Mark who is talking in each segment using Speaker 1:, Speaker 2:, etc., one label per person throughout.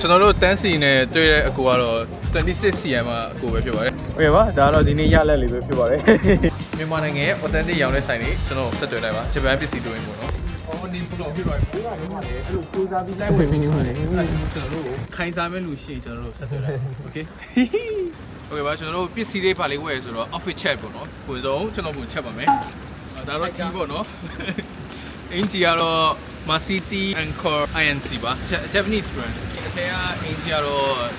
Speaker 1: ကျွန်တော်တို့တန်းစီနဲ့တွေ့တဲ့အကူကတော့26 cm မှာအကူပဲဖြစ်ပါတယ်။ဟုတ်ကဲ့ပါဒါကတော့ဒီနေ့ရလက်လေးပဲဖြစ်ပါတယ်။မြန်မာနိုင်ငံရဲ့ authentic ရောင်းတဲ့ဆိုင်တွေကျွန်တော်ဆက်တွေ့လိုက်ပါဂျပန်ပစ္စည်းတွေပေါ့နော်။အော်နေပူတော့ဖြစ်သွားပြီ။ဒီကလည်းအဲ့လိုကိုးစားပြီးလိုက်ဝင်ပြီးနေပါလေ။အဲ့ဒါကျွန်တော်တို့ခိုင်စားမဲ့လူရှိရင်ကျွန်တော်တို့ဆက်တွေ့လိုက်။ Okay ။ဟုတ်ကဲ့ပါကျွန်တော်တို့ပစ္စည်းတွေပါလေးဝယ်ဆိုတော့ outfit check ပေါ့နော်။ကိုယ်ဆုံးကျွန်တော်ကိုချက်ပါမယ်။ဒါတော့ကြီးပေါ့နော်။အင်ဂျီကတော့ Masiti Anchor INC ပါ Japanese brand sea en Seattle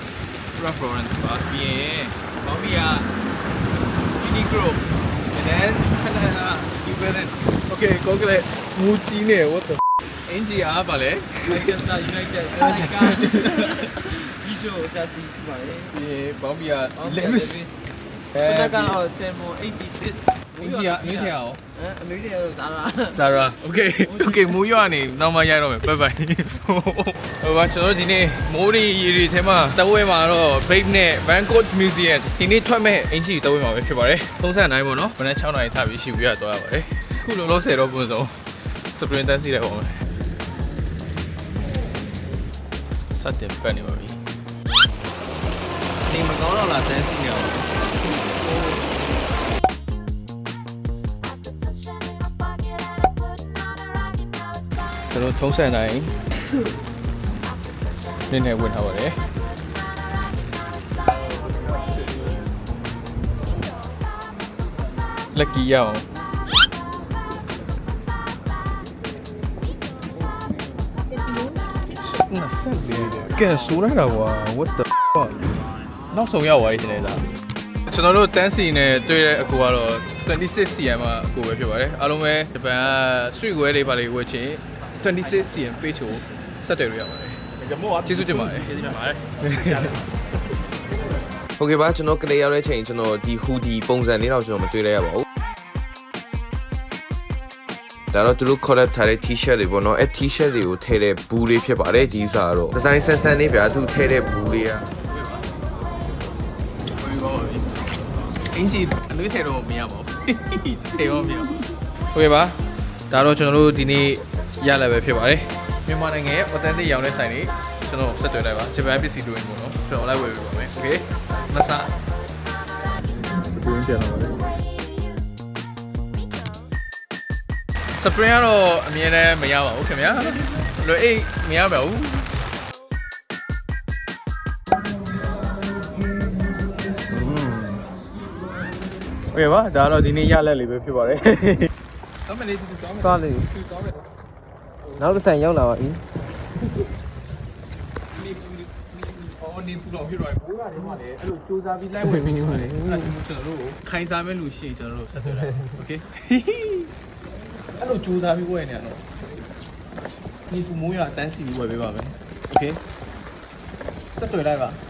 Speaker 1: Ralph Lauren was being but we are Uniqlo and then Canada New Balance okay google it มูจีเนี่ย what the NGR ပါလေ
Speaker 2: Manchester United ဒီချိုဂျာစီပါလေ
Speaker 1: ဒီဘောင်းဘီယာ
Speaker 2: Levis အဲဒါကတော့786
Speaker 1: မင်းကြီးကမင်းထက်ရော
Speaker 2: ဟမ်အမေကြီးကတော့စားလား
Speaker 1: Zara okay okay မိုးရွာနေနောက်မှရတော့မယ် bye bye ဟိုပါကျွန်တော်ဒီနေ့မိုးရီရီတွေထဲမှာတဝဲမှာတော့ Babe နဲ့ Bangkok Museum ဒီနေ့ထွက်မဲ့အင်ကြီးတဝဲမှာပဲဖြစ်ပါတယ်39ပေါ့နော်ဘယ်နဲ့6နာရီထပြီးရှိပြီးရတော့ရပါတယ်အခုလောလောဆယ်တော့ပုံစံ Sprint တန်းစီးလိုက်ပါမယ်စတဲ့ပန်နေပါပြီနေမကောင်းတော့လားတန်းစီးနေအောင် ကျွန်တော်ထုံးဆက်နိုင်နည်းနည်းဝင်ထားပါတယ်လက်ကီရအောင်ငါဆက်လေးကဲဆိုရတာကွာ what the fuck နောက်ဆုံးရောက်သွားပြီရှင်နေတာကျွန်တော်တို့တန်းစီနဲ့တွေ့တဲ့အကူကတော့26 cm အကူပဲဖြစ်ပါတယ်အားလုံးပဲဂျပန်က street wear တွေပါလေဝယ်ချင် 26 cm page ကိုဆက်တယ်လို့ရပါတယ်ကျေးဇူးတင်ပါတယ်ကျေးဇူးတင်ပါတယ်
Speaker 3: โอเคပါကျွန်တော်ကလေးရောက်တဲ့ချိန်ကျွန်တော်ဒီဟူဒီပုံစံလေးတော့ကျွန်တော်မတွေ့ရရပါဘူးဒါတော့သူတို့ collab ထားတဲ့ t-shirt တွေပေါ့နော်အဲ t-shirt တွေကိုထည့်တဲ့ဘူးလေးဖြစ်ပါတယ်ဒီစားတော့ဒီဇိုင်းဆန်းဆန်းလေးဗျာသူထည့်တဲ့ဘူးလေးอ่ะ
Speaker 1: အင်ဂျီအနွေးထဲတော့မရပါဘူးထဲရောမရဘူးဟုတ်ကဲ့ပါဒါတော့ကျွန်တော်တို့ဒီနေ့ ရလာပဲဖြစ်ပါတယ်မြန်မာနိုင်ငံရဲ့ authentic ရောင်းတဲ့ဆိုင်လေးကျွန်တော်ဆက်တွေ့လိုက်ပါဂျပန်ပစ္စည်းတွေပေါ့နော်ကျွန်တော် online ဝယ်ပေးပါမယ်โอเคမဆာစပရင်ပြန်လာပါတယ်စပရင်ကတော့အမြဲတမ်းမရပါဘူးခင်ဗျာလွယ်အိတ်မရပါဘူး โอเคပါဒါတော့ဒီနေ့ရလက်လေးပဲဖြစ်ပါတယ်။တော့မလေးတူတောင်းမယ်
Speaker 2: သွားလေ
Speaker 1: တူတောင်းမယ်
Speaker 2: နောက်တစ်ဆိုင်ရောက်လာပါပြီ
Speaker 1: နေပူနေအော်နေပူတော့ဖြစ်တော့ဘိုးရတယ်မှလည်းအဲ့လိုစူးစမ်းပြီးလိုက်ဝင်ပြီးနေပါလေ။အဲ့ဒါကျွန်တော်တို့ခိုင်းစားမဲ့လူရှိရင်ကျွန်တော်တို့ဆက်သွယ်လိုက်။ Okay ။အဲ့လိုစူးစမ်းပြီးဝယ်နေရတော့နေပူမိုးရတန်းစီပြီးဝယ်ပေးပါမယ်။ Okay ။ဆက်သွယ်လိုက်ပါ။